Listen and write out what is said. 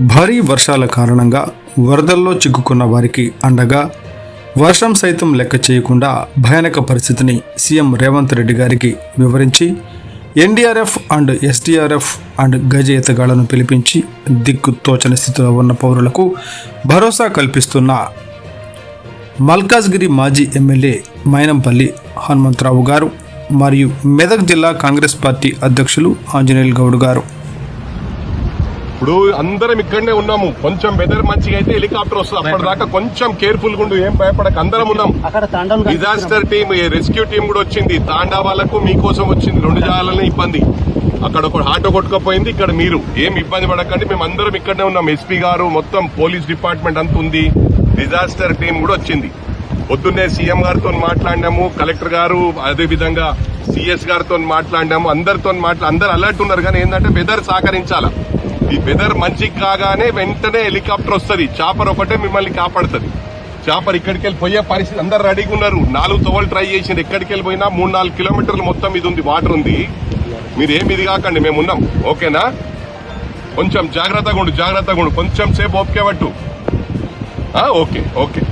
భారీ వర్షాల కారణంగా వరదల్లో చిక్కుకున్న వారికి అండగా వర్షం సైతం లెక్క చేయకుండా భయానక పరిస్థితిని సీఎం రేవంత్ రెడ్డి గారికి వివరించి ఎన్డీఆర్ఎఫ్ అండ్ ఎస్డీఆర్ఎఫ్ అండ్ గజ ఎతగాళ్ళను పిలిపించి దిక్కు తోచని స్థితిలో ఉన్న పౌరులకు భరోసా కల్పిస్తున్న మల్కాజ్గిరి మాజీ ఎమ్మెల్యే మైనంపల్లి హనుమంతరావు గారు మరియు మెదక్ జిల్లా కాంగ్రెస్ పార్టీ అధ్యక్షులు ఆంజనేయులు గౌడ్ గారు. ఇప్పుడు అందరం ఇక్కడనే ఉన్నాము. కొంచెం వెదర్ మంచిగా అయితే హెలికాప్టర్ వస్తుంది. అప్పటిదాకా కొంచెం కేర్ఫుల్గా ఏం భయపడక. అందరం ఉన్నాం. డిజాస్టర్ టీమ్ రెస్క్యూ టీం కూడా వచ్చింది. తాండా వాళ్ళకు మీకోసం వచ్చింది. రెండు జాగాలనే ఇబ్బంది. అక్కడ ఒక ఆటో కొట్టుకపోయింది. ఇక్కడ మీరు ఏం ఇబ్బంది పడకండి. మేము అందరం ఇక్కడనే ఉన్నాం. ఎస్పీ గారు మొత్తం పోలీస్ డిపార్ట్మెంట్ అంత ఉంది. డిజాస్టర్ టీం కూడా వచ్చింది. పొద్దున్నే సీఎం గారితో మాట్లాడినాము. కలెక్టర్ గారు అదే విధంగా సిఎస్ గారితో మాట్లాడినాము. అందరితో మాట్లా అందరు అలర్ట్ ఉన్నారు. కానీ ఏంటంటే వెదర్ సహకరించాలా? ఈ వెదర్ మంచి కాగానే వెంటనే హెలికాప్టర్ వస్తుంది. చాపర్ ఒకటే మిమ్మల్ని కాపాడుతుంది. చాపర్ ఇక్కడికి వెళ్ళి పోయే పరిస్థితి అందరు రెడీగా ఉన్నారు. నాలుగు తోవలు ట్రై చేసింది ఎక్కడికి వెళ్ళిపోయినా మూడు నాలుగు కిలోమీటర్లు మొత్తం ఇది ఉంది వాటర్ ఉంది. మీరు ఏమి ఇది కాకండి మేము ఉన్నాం. ఓకేనా కొంచెం జాగ్రత్తగా ఉండు జాగ్రత్తగా ఉండు. కొంచెం సేపు ఓపిక పట్టు. Okay okay